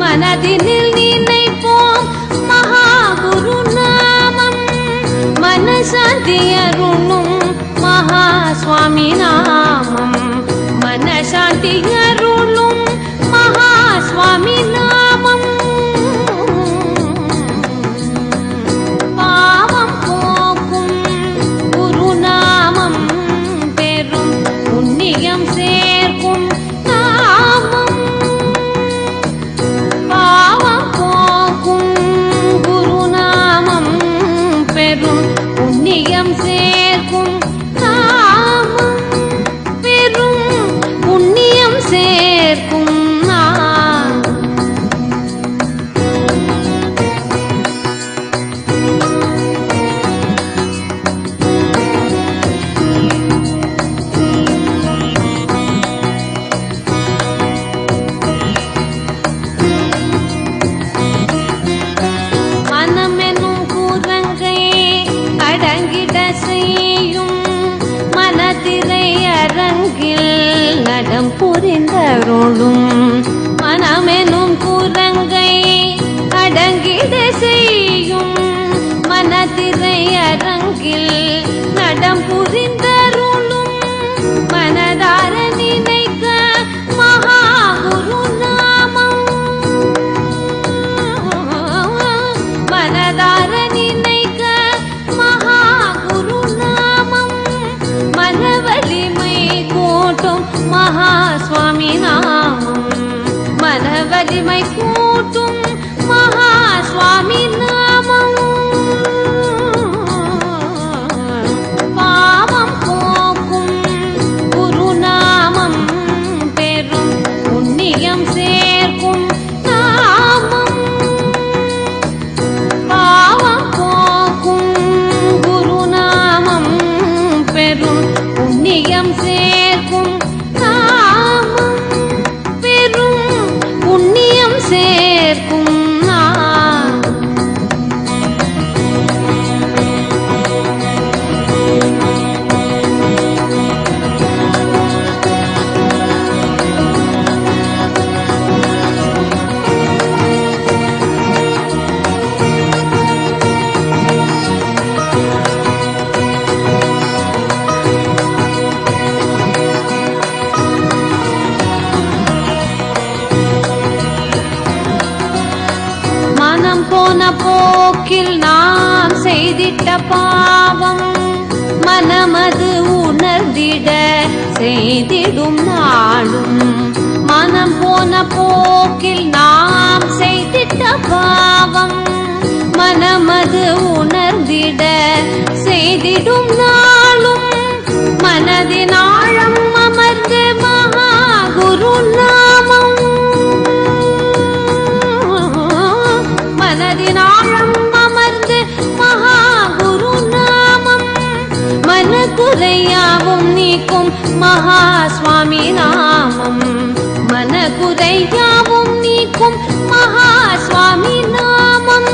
மனதினில் நினைப்போம் மகாகுரு நாமம் மனசாந்தியருணும் மகா சுவாமி நாமம். மனசாந்தியருளும் மகா சுவாமி நாமம் புரிந்தருளும் மனமெனும் குரங்கை அடங்கிட செய்யும் மனதிரை அரங்கில் நடம் புரிந்த वलिमैकूटुं महास्वामिना போக்கில் நாம் செய்திட்ட பாவம் மனமது உணர்ந்திட செய்திடும் நாளும். மனம் போன போக்கில் நாம் செய் மனக்குறையாவும் நீக்கும் மகாஸ்வாமி நாமம் मनगुरयां நீக்கும் மகாஸ்வாமி நாமம்